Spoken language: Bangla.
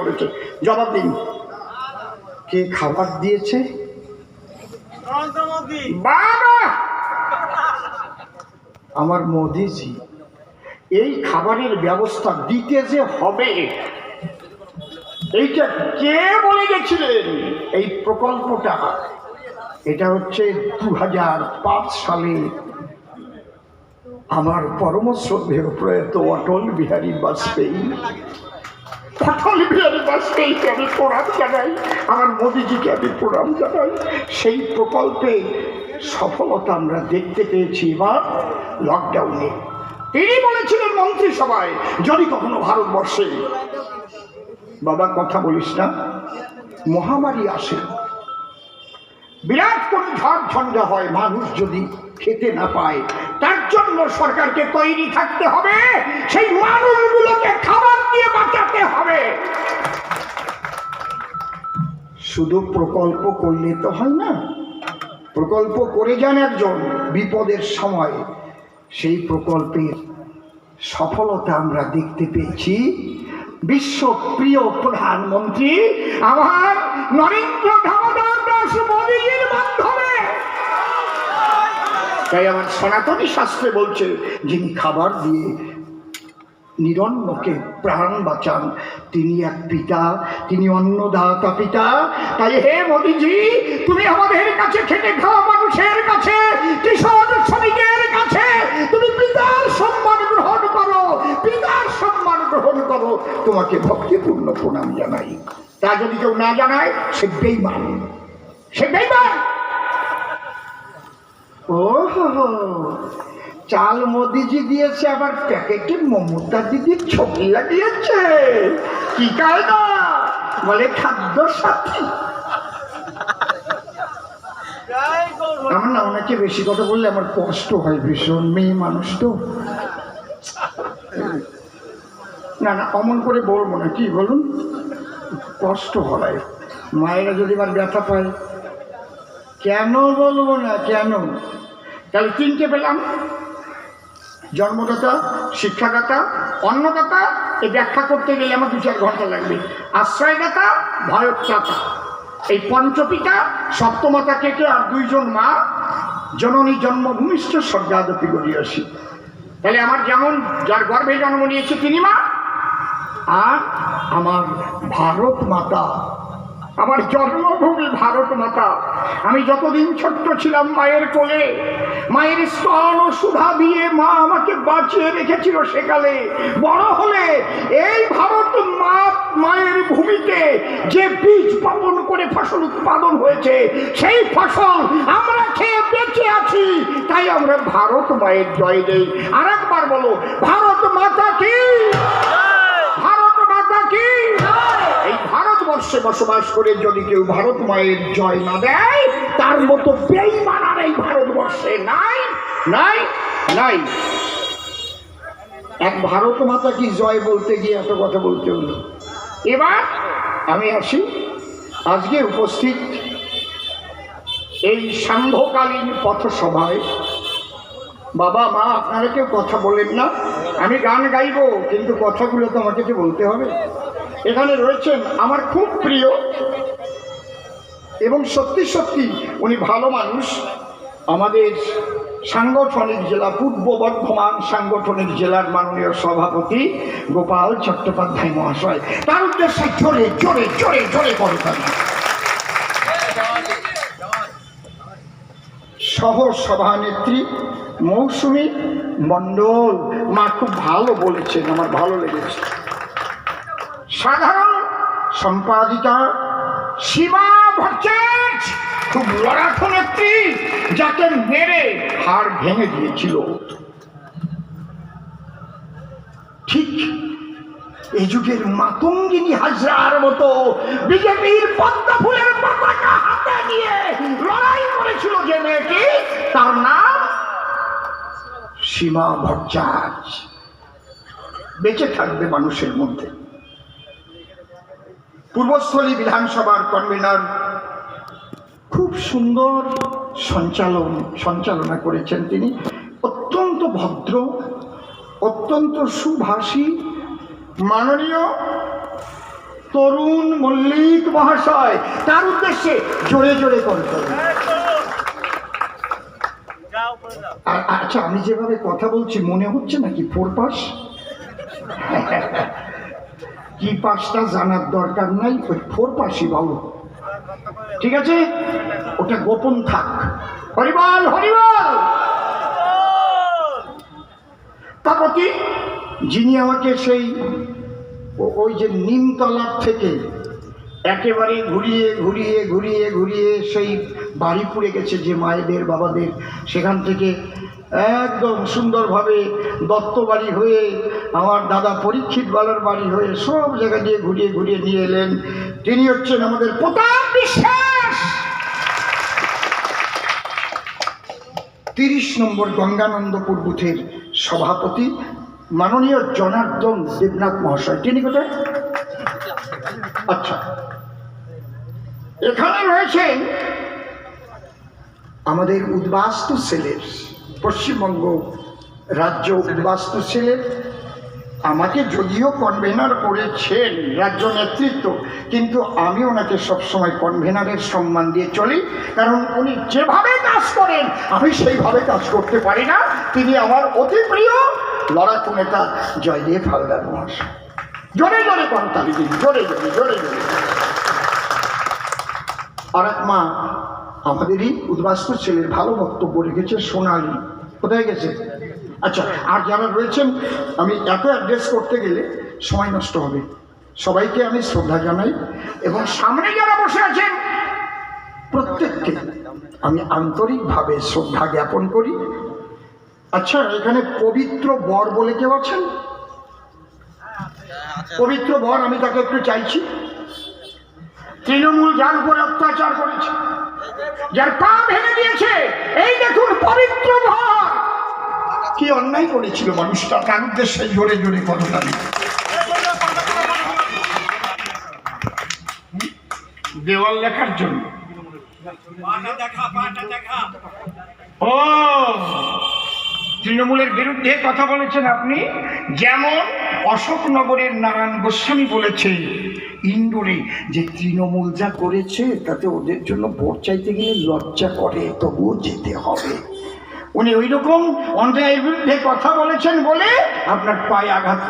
পড়েছে জবাব দিন। কে খাবার দিয়েছে? আমার মোদিজি, এই খাবারের ব্যবস্থা দিতে যে হবে, এইটা কে বলে গেছিলেন? এই প্রকল্পটা। এটা হচ্ছে দু হাজার পাঁচ সালে আমার পরম শ্রদ্ধেয় প্রয়াত অটল বিহারী বাজপেয়ী। অটল বিহারী বাজপেয়ীকে আমি প্রণাম জানাই? আমার মোদিজিকে আমি প্রণাম জানাই। সেই প্রকল্পে সফলতা আমরা দেখতে পেয়েছি এবার লকডাউনে তিনি বলেছিলেন মন্ত্রিসভায়, যদি কখনো ভারতবর্ষে বাবা, কথা বলিস না। মহামারী আসে। বিরাট কোনো ঝড় ঝঞ্ঝা হয়, মানুষ যদি খেতে না পায়, তার জন্য সরকারকে তৈরি থাকতে হবে। সেই মানুষগুলোকে শুধু প্রকল্প করলে তো হয় না। প্রকল্প করে যান একজন বিপদের সময়। সেই প্রকল্পের সফলতা আমরা দেখতে পেয়েছি। বিশ্বপ্রিয় প্রধানমন্ত্রী আমার নরেন্দ্র দামোদর দাস মাধ্যমে। তাই আমার সনাতনী শাস্ত্রে বলছে যিনি খাবার দিয়ে নিরন্নকে প্রাণ বাঁচান। তিনি এক পিতা, তিনি অন্নদাতা পিতা। তাই হে মোদিজি, তুমি আমাদের কাছে খেটে খাওয়া মানুষের কাছে, কৃষক শ্রমিকের কাছে, তুমি পিতার সম্মান গ্রহণ করো, পিতার সম্মান গ্রহণ করো। তোমাকে ভক্তিপূর্ণ প্রণাম জানাই। তা যদি কেউ না জানায়, সে বেইমান সে বেইমান ও হো। চাল মোদিজি দিয়েছে, আবার প্যাকেটে মমতা দিদির ছবি লাগিয়েছে। কি কায়দা? বলে খাদ্য সাথী। আমার না ওনাকে বেশি কথা বললে আমার কষ্ট হয় ভীষণ, মেয়ে মানুষ তো। না না, অমন করে বলব না, কি বলুন? কষ্ট হয়। মায়েরা যদি আমার ব্যথা পায়, কেন বলব না, কেন? তাহলে তিনটে পেলাম। জন্মদাতা, শিক্ষাদাতা, অন্নদাতা এ ব্যাখ্যা করতে গেলে আমার দু চার ঘণ্টা লাগবে। আশ্রয়দাতা ভয়ত্রাতা এই পঞ্চপিতা সপ্তমাতা কেটে আর দুইজন মা, জননী জন্মভূমিষ্ঠ স্বর্গাদপি গড়িয়াসী তাহলে আমার যেমন যার গর্ভে জন্ম নিয়েছে তিনি মা, আর আমার ভারত মাতা আমার জন্মভূমি ভারত মাতা আমি যতদিন ছোট্ট ছিলাম মায়ের কোলে, মায়ের স্তন ও সুধা দিয়ে মা আমাকে বাঁচিয়ে রেখেছিল সেকালে। বড় হলে এই ভারত মা, মায়ের ভূমিতে যে বীজ বপন করে ফসল উৎপাদন হয়েছে, সেই ফসল আমরা খেয়ে বেঁচে আছি, তাই আমরা ভারত মায়ের জয় দেই। আর একবার বলো, ভারত মাতা কি? ভারত মাতা কি? ভারতবর্ষে বসবাস করে যদি কেউ ভারত মায়ের জয় না দেয়, তার মতো বেইমান আর এই ভারতবর্ষে নাই নাই নাই। এক ভারত মাতা কি জয় বলতে গিয়ে এত কথা বলতে হলো? এবার আমি আসি। আজকে উপস্থিত এই সান্ধ্যকালীন পথসভায়। বাবা, মা, আপনারা কেউ কথা বলেন না। আমি গান গাইবো, কিন্তু কথাগুলো তো আমাকে তো বলতে হবে? এখানে রয়েছেন আমার খুব প্রিয় এবং সত্যি সত্যি উনি ভালো মানুষ। আমাদের সাংগঠনিক জেলা, পূর্ব বর্ধমান সাংগঠনিক জেলার মাননীয় সভাপতি গোপাল চট্টোপাধ্যায় মহাশয়। তার উদ্দেশ্যে জোরে জোরে জোরে জোরে করে সহ সভানেত্রী মৌসুমী মণ্ডল, মা খুব ভালো বলেছেন, আমার ভালো লেগেছে। সাধারণ সম্পাদিকা সীমা ভট্টাচার্য খুব লড়াকু নেত্রী যাকে মেরে হাড় ভেঙে দিয়েছিল। ঠিক এই যুগের মাতঙ্গিনী হাজরার মতো বিজেপির পদ্মা ফুলের পতাকা হাতে নিয়ে লড়াই করেছিল যে মেয়েটি, তার নাম সীমা ভট্টাচার্য। বেঁচে থাকবে মানুষের মধ্যে। পূর্বস্থলী বিধানসভার কনভেনার খুব সুন্দর সঞ্চালন সঞ্চালনা করেছেন তিনি। অত্যন্ত ভদ্র অত্যন্ত সুভাষী মাননীয় তরুণ মল্লিক মহাশয়। তার উদ্দেশ্যে জোরে জোরে করতে আচ্ছা আমি যেভাবে কথা বলছি মনে হচ্ছে নাকি ফোর পাস কি পাসটা জানার দরকার নাই, ওই ফোর পাসই বলো ঠিক আছে? ওটা গোপন থাক। হরিবল হরিবল! তাপতি যিনি আমাকে সেই ওই যে নিমতলার থেকে একেবারে ঘুরিয়ে ঘুরিয়ে ঘুরিয়ে ঘুরিয়ে সেই বাড়ি পুড়ে গেছে যে মায়েদের, বাবাদের, সেখান থেকে একদম সুন্দরভাবে দত্ত বাড়ি হয়ে আমার দাদা পরীক্ষিত বালার বাড়ি হয়ে সব জায়গা দিয়ে ঘুরিয়ে ঘুরিয়ে নিয়ে এলেন। তিনি হচ্ছেন আমাদের প্রতাপ বিশ্বাস। তিরিশ নম্বর গঙ্গানন্দপুর বুথের সভাপতি মাননীয় জনার্দন দেবনাথ মহাশয়। তিনি কোথায়? আচ্ছা। এখানে রয়েছেন আমাদের উদ্বাস্তু সেলের পশ্চিমবঙ্গ রাজ্য উদ্বাস্তু ছিলেন আমাকে যদিও কনভেনার করেছেন রাজ্য নেতৃত্ব, কিন্তু আমি ওনাকে সবসময় কনভেনারের সম্মান দিয়ে চলি, কারণ উনি যেভাবে কাজ করেন, আমি সেইভাবে কাজ করতে পারি না। তিনি আমার অতি প্রিয় লড়াকু নেতা জয়দেব হালদার মহাশয় জোরে জোরে দিন জোরে জোরে জোরে জোরে। আর মা আমাদেরই উদ্বাস্তু ছেলের ভালো বক্তব্য রেখেছে সোনালি। কোথায় গেছে? আচ্ছা আর যারা রয়েছেন, আমি এত অ্যাড্রেস করতে গেলে সময় নষ্ট হবে। সবাইকে আমি শ্রদ্ধা জানাই এবং সামনে যারা বসে আছেন, প্রত্যেককে আমি আন্তরিকভাবে শ্রদ্ধা জ্ঞাপন করি। আচ্ছা এখানে পবিত্র বর বলে কেউ আছেন? পবিত্র বর, আমি তাকে একটু চাইছি। তৃণমূল যার উপর অত্যাচার করেছে। যার পা ভেঙে দিয়েছে এই দেখুন পবিত্র কি অন্যায় করেছিল মানুষটা? তার উদ্দেশ্যে জোরে জোরে কথাটা দেওয়াল লেখার জন্য। ও! তৃণমূলের বিরুদ্ধে কথা বলেছেন আপনি। যেমন অশোকনগরের নারায়ণ গোস্বামী বলেছে, ইন্দোরে যে তৃণমূল যা করেছে, তাতে ওদের জন্য ভোট চাইতে গেলে লজ্জা করে, তবুও যেতে হবে। উনি ওই রকম অন্যায়ের বিরুদ্ধে কথা বলেছেন বলে আপনার পায়ে আঘাত